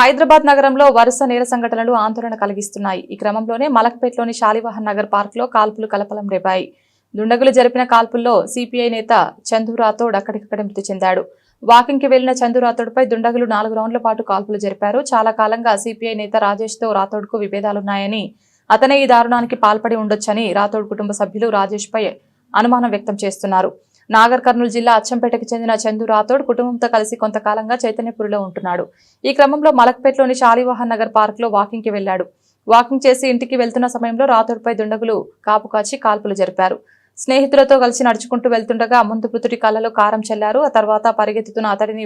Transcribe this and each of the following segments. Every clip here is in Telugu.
హైదరాబాద్ నగరంలో వరుస నేర సంఘటనలు ఆందోళన కలిగిస్తున్నాయి. ఈ క్రమంలోనే మలక్పేట్లోని శాలివాహన్ నగర్ పార్క్లో కాల్పులు కలపలం రేపాయి. దుండగులు జరిపిన కాల్పుల్లో సిపిఐ నేత చందురాథోడ్ అక్కడికక్కడ మృతి చెందాడు. వాకింగ్కి వెళ్ళిన చందు రాథోడ్పై దుండగులు నాలుగు రౌండ్ల పాటు కాల్పులు జరిపారు. చాలా కాలంగా సిపిఐ నేత రాజేష్తో రాథోడ్కు విభేదాలున్నాయని అతనే ఈ దారుణానికి పాల్పడి ఉండొచ్చని రాథోడ్ కుటుంబ సభ్యులు రాజేష్ పై అనుమానం వ్యక్తం చేస్తున్నారు. నాగర్ కర్నూలు జిల్లా అచ్చంపేటకు చెందిన చందు రాథోడ్ కుటుంబంతో కలిసి కొంతకాలంగా చైతన్యపురిలో ఉంటున్నాడు. ఈ క్రమంలో మలక్పేటలోని షాలివాహన్ నగర్ పార్క్లో వాకింగ్కి వెళ్ళాడు వాకింగ్ చేసి ఇంటికి వెళ్తున్న సమయంలో రాథోడ్పై దుండగులు కాపు కాచి కాల్పులు జరిపారు. స్నేహితులతో కలిసి నడుచుకుంటూ వెళ్తుండగా ముందు మృతుడి కళ్ళలో కారం చల్లారు ఆ తర్వాత పరిగెత్తుతున్న అతడిని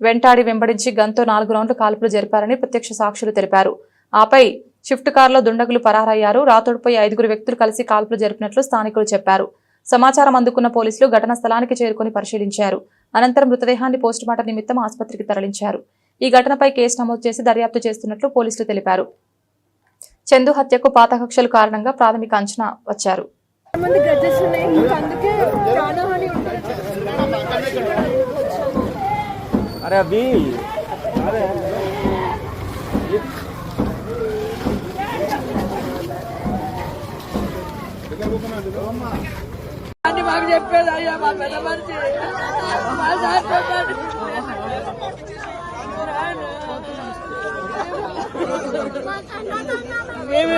వెంటాడి వెంబడించి గంతో నాలుగు రౌండ్లు కాల్పులు జరిపారని ప్రత్యక్ష సాక్షులు తెలిపారు. ఆపై షిఫ్ట్ కారులో దుండగులు పరారయ్యారు. రాతోడుపై ఐదుగురు వ్యక్తులు కలిసి కాల్పులు జరిపినట్లు స్థానికులు చెప్పారు. సమాచారం అందుకున్న పోలీసులు ఘటనా స్థలానికి చేరుకుని పరిశీలించారు. అనంతరం మృతదేహాన్ని పోస్టుమార్టం నిమిత్తం ఆసుపత్రికి తరలించారు. ఈ ఘటనపై కేసు నమోదు చేసి దర్యాప్తు చేస్తున్నట్లు పోలీసులు తెలిపారు. చందు హత్యకు పాత కక్షలు కారణంగా ప్రాథమిక అంచనా వచ్చారు. అని మాకు చెప్పేది అయ్యా మా పెద్ద మనిషి మా సార్ మేము